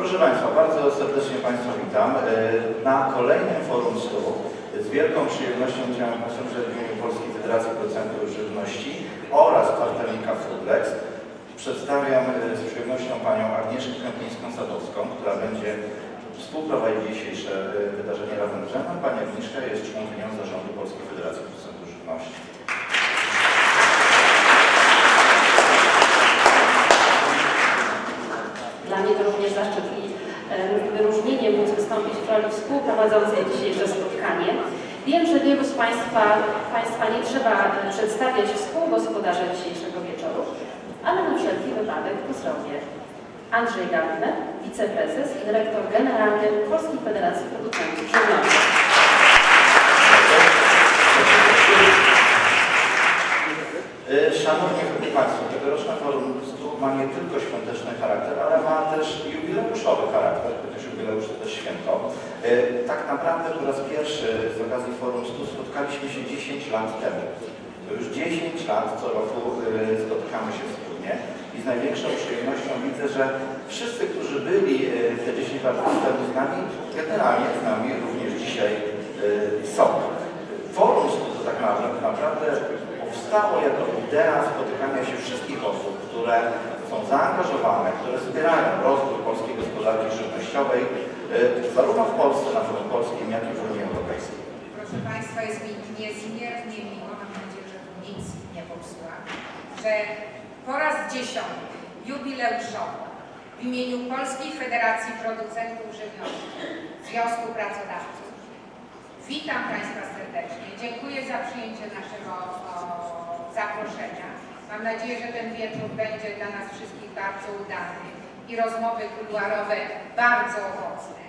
Proszę Państwa, bardzo serdecznie Państwa witam. E, Na kolejnym forum STU z wielką przyjemnością chciałem Państwu przed w imieniu Polskiej Federacji Producentów Żywności oraz kwartelnika Foodlex przedstawiam e, z przyjemnością Panią Agnieszkę Kępińską-Sadowską, która będzie współprowadzić dzisiejsze e, wydarzenie razem ze mną. Pani Agnieszka jest członkinią zarządu Polskiej Federacji Producentów Żywności. Dla mnie to również zaszczyt i em, wyróżnienie móc roli współprowadzącej dzisiejsze spotkanie. Wiem, że wielu z Państwa, Państwa nie trzeba przedstawiać współgospodarza dzisiejszego wieczoru, ale na wszelki wypadek pozdrowię. Andrzej Gardner, wiceprezes i dyrektor generalny Polskiej Federacji Producentów Żywności. E, Szanowni Państwo, tegoroczne forum ma nie tylko świąteczny charakter, ale ma też jubileuszowy charakter, to święto. E, Tak naprawdę po raz pierwszy z okazji forum STU spotkaliśmy się 10 lat temu. To już 10 lat co roku e, spotykamy się wspólnie i z największą przyjemnością widzę, że wszyscy, którzy byli e, te 10 lat temu z nami, generalnie z nami również dzisiaj są. Forum STU to tak naprawdę, powstało jako idea spotykania się wszystkich osób, które zaangażowane, które wspierają rozwój polskiej gospodarki żywnościowej, e, zarówno w Polsce, na forum polskim, jak i w Unii Europejskiej. Proszę Państwa, jest mi niezmiernie miło, mam nadzieję, że nic nie popsuła, że po raz dziesiąty jubileuszowo w imieniu Polskiej Federacji Producentów Żywności Związku Pracodawców witam Państwa serdecznie. Dziękuję za przyjęcie naszego zaproszenia. Mam nadzieję, że ten wieczór będzie dla nas wszystkich bardzo udany i rozmowy kuluarowe bardzo owocne.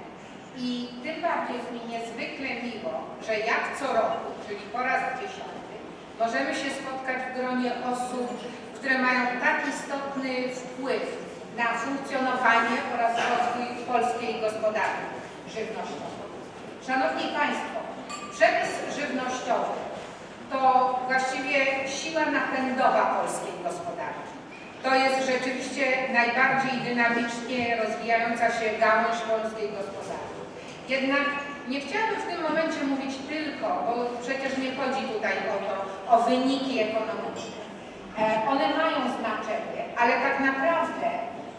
I tym bardziej jest mi niezwykle miło, że jak co roku, czyli po raz dziesiąty, możemy się spotkać w gronie osób, które mają tak istotny wpływ na funkcjonowanie oraz rozwój polskiej gospodarki żywnościowej. Szanowni Państwo, przemysł żywnościowy to właściwie siła napędowa polskiej gospodarki. To jest rzeczywiście najbardziej dynamicznie rozwijająca się gałąź polskiej gospodarki. Jednak nie chciałabym w tym momencie mówić tylko, bo przecież nie chodzi tutaj o to, o wyniki ekonomiczne. E, One mają znaczenie, ale tak naprawdę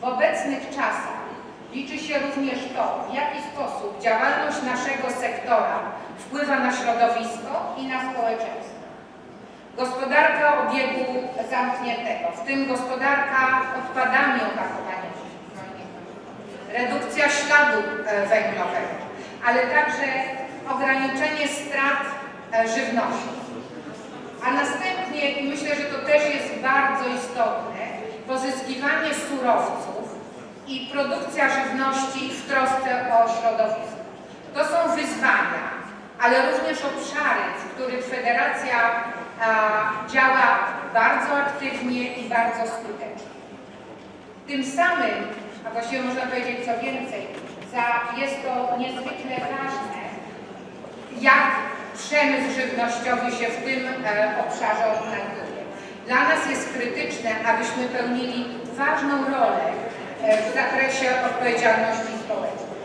w obecnych czasach liczy się również to, w jaki sposób działalność naszego sektora wpływa na środowisko i na społeczeństwo. Gospodarka obiegu zamkniętego, w tym gospodarka odpadami opakowaniami, redukcja śladu e, węglowego, ale także ograniczenie strat e, żywności. A następnie, i myślę, że to też jest bardzo istotne, pozyskiwanie surowców i produkcja żywności w trosce o środowisko. To są wyzwania, ale również obszary, w których Federacja działa bardzo aktywnie i bardzo skutecznie. Tym samym, a właściwie można powiedzieć co więcej, za, jest to niezwykle ważne, jak przemysł żywnościowy się w tym e, obszarze odnajduje. Dla nas jest krytyczne, abyśmy pełnili ważną rolę e, w zakresie odpowiedzialności społecznej.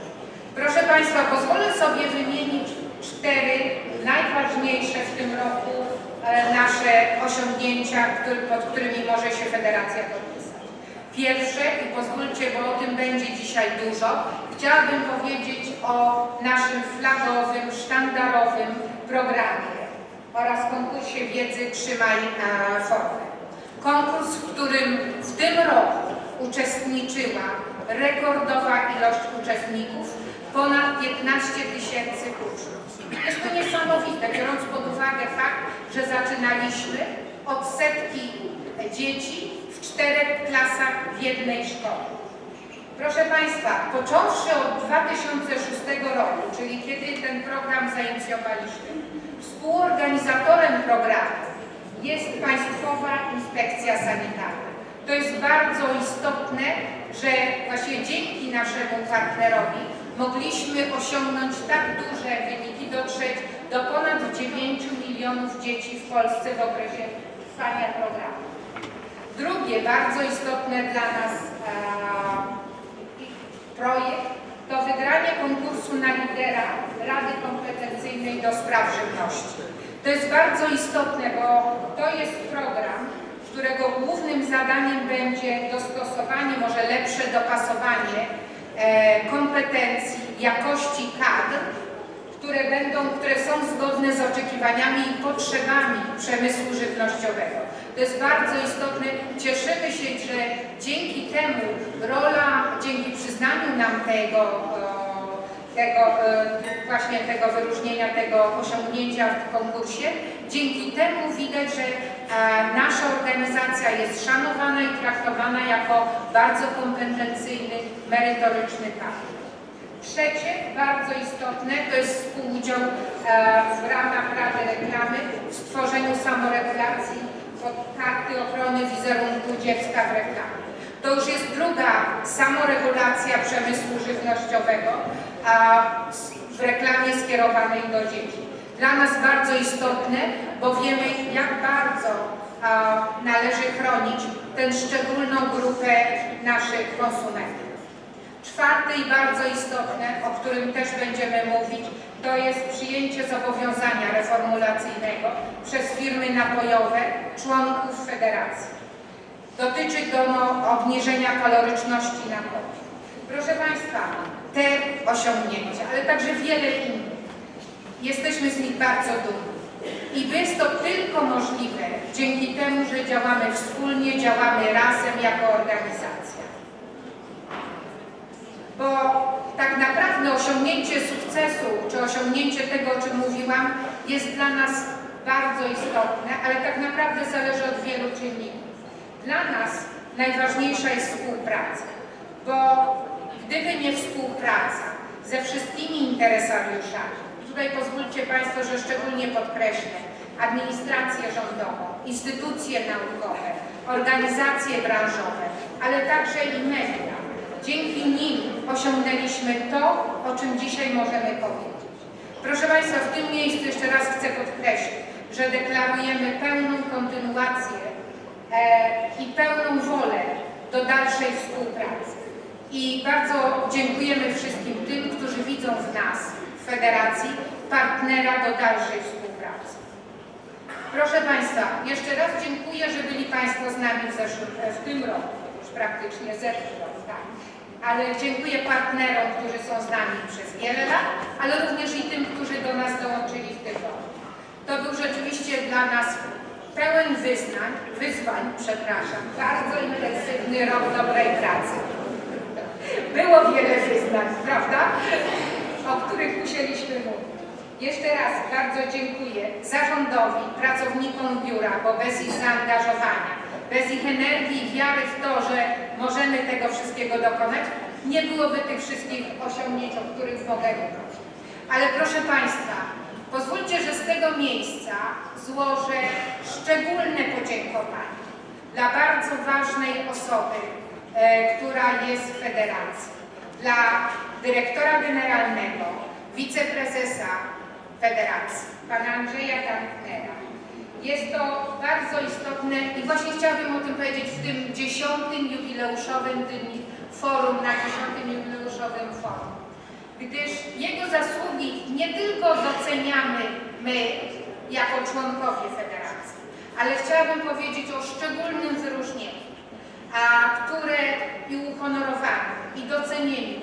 Proszę Państwa, pozwolę sobie wymienić cztery najważniejsze w tym roku nasze osiągnięcia, pod którymi może się Federacja podpisać. Pierwsze, i pozwólcie, bo o tym będzie dzisiaj dużo, chciałabym powiedzieć o naszym flagowym, sztandarowym programie oraz konkursie wiedzy Trzymaj e, formę. Konkurs, w którym w tym roku uczestniczyła rekordowa ilość uczestników, ponad 15 tysięcy uczniów. Jest to niesamowite, biorąc pod uwagę fakt, że zaczynaliśmy od setki dzieci w czterech klasach w jednej szkole. Proszę Państwa, począwszy od 2006 roku, czyli kiedy ten program zainicjowaliśmy, współorganizatorem programu jest Państwowa Inspekcja Sanitarna. To jest bardzo istotne, że właśnie dzięki naszemu partnerowi mogliśmy osiągnąć tak duże wyniki, dotrzeć do ponad 9 milionów dzieci w Polsce w okresie trwania programu. Drugie, bardzo istotne dla nas e, projekt to wygranie konkursu na lidera Rady Kompetencyjnej do Spraw Żywności. To jest bardzo istotne, bo to jest program, którego głównym zadaniem będzie dostosowanie, może lepsze dopasowanie kompetencji, jakości kadr, które będą, które są zgodne z oczekiwaniami i potrzebami przemysłu żywnościowego. To jest bardzo istotne. Cieszymy się, że dzięki temu rola, dzięki przyznaniu nam tego, e, tego e, właśnie tego wyróżnienia, tego osiągnięcia w konkursie, dzięki temu widać, że e, nasza organizacja jest szanowana i traktowana jako bardzo kompetencyjny, merytoryczny kadr. Trzecie, bardzo istotne, to jest współudział e, w ramach Rady Reklamy w stworzeniu samoregulacji pod karty ochrony wizerunku dziecka w reklamie. To już jest druga samoregulacja przemysłu żywnościowego a, w reklamie skierowanej do dzieci. Dla nas bardzo istotne, bo wiemy jak bardzo a, należy chronić tę szczególną grupę naszych konsumentów. Czwarte i bardzo istotne, o którym też będziemy mówić, to jest przyjęcie zobowiązania reformulacyjnego przez firmy napojowe członków federacji. Dotyczy to no, obniżenia kaloryczności napojów. Proszę Państwa, te osiągnięcia, ale także wiele innych, jesteśmy z nich bardzo dumni. I jest to tylko możliwe dzięki temu, że działamy wspólnie, działamy razem jako organizacja bo tak naprawdę osiągnięcie sukcesu, czy osiągnięcie tego, o czym mówiłam, jest dla nas bardzo istotne, ale tak naprawdę zależy od wielu czynników. Dla nas najważniejsza jest współpraca, bo gdyby nie współpraca ze wszystkimi interesariuszami, tutaj pozwólcie Państwo, że szczególnie podkreślę, administrację rządową, instytucje naukowe, organizacje branżowe, ale także i media, Dzięki nim osiągnęliśmy to, o czym dzisiaj możemy powiedzieć. Proszę Państwa, w tym miejscu jeszcze raz chcę podkreślić, że deklarujemy pełną kontynuację e, i pełną wolę do dalszej współpracy. I bardzo dziękujemy wszystkim tym, którzy widzą w nas, w Federacji, partnera do dalszej współpracy. Proszę Państwa, jeszcze raz dziękuję, że byli Państwo z nami w, zeszłym, w tym roku, już praktycznie zeszły rok, tak. Ale dziękuję partnerom, którzy są z nami przez wiele lat, ale również i tym, którzy do nas dołączyli w tym roku. To był rzeczywiście dla nas pełen wyznań, wyzwań, przepraszam, bardzo intensywny rok dobrej pracy. Było wiele wyznań, prawda? O których musieliśmy mówić. Jeszcze raz bardzo dziękuję zarządowi, pracownikom biura, bo bez ich zaangażowania, bez ich energii i wiary w to, że możemy tego wszystkiego dokonać, nie byłoby tych wszystkich osiągnięć, o których mogę mówić. Ale proszę Państwa, pozwólcie, że z tego miejsca złożę szczególne podziękowanie dla bardzo ważnej osoby, która jest w Federacji, dla dyrektora generalnego, wiceprezesa Federacji, pana Andrzeja Kantnera. Jest to bardzo istotne i właśnie chciałabym o tym powiedzieć w tym dziesiątym jubileuszowym dni forum, na dziesiątym jubileuszowym forum. Gdyż jego zasługi nie tylko doceniamy my jako członkowie Federacji, ale chciałabym powiedzieć o szczególnym wyróżnieniu, a, które i uhonorowaniu, i docenieniu.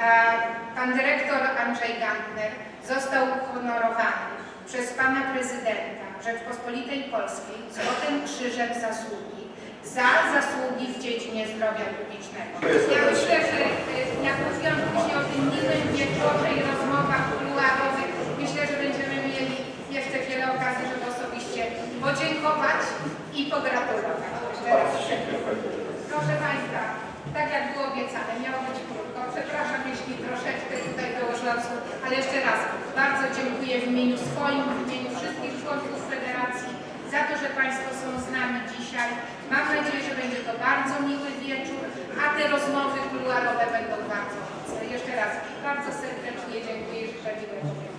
A, pan dyrektor Andrzej Gantner został uhonorowany przez pana prezydenta Rzeczpospolitej Polskiej Złotym Krzyżem Zasługi za zasługi w dziedzinie zdrowia publicznego. Ja myślę, że y, jak mówiłam później o tym miłym wieczorze i rozmowach kuluarowych, myślę, że będziemy mieli jeszcze wiele okazji, żeby osobiście podziękować i pogratulować. Jeszcze raz. Proszę Państwa, tak jak było obiecane, miało być krótko. Przepraszam, jeśli troszeczkę tutaj dołożyłam słów, ale jeszcze raz bardzo dziękuję w imieniu swoim, w imieniu wszystkich członków Federacji za to, że Państwo są z nami dzisiaj. Mam nadzieję, że będzie to bardzo miły wieczór, a te rozmowy kuluarowe będą bardzo mocne. Jeszcze raz bardzo serdecznie dziękuję życzę miłego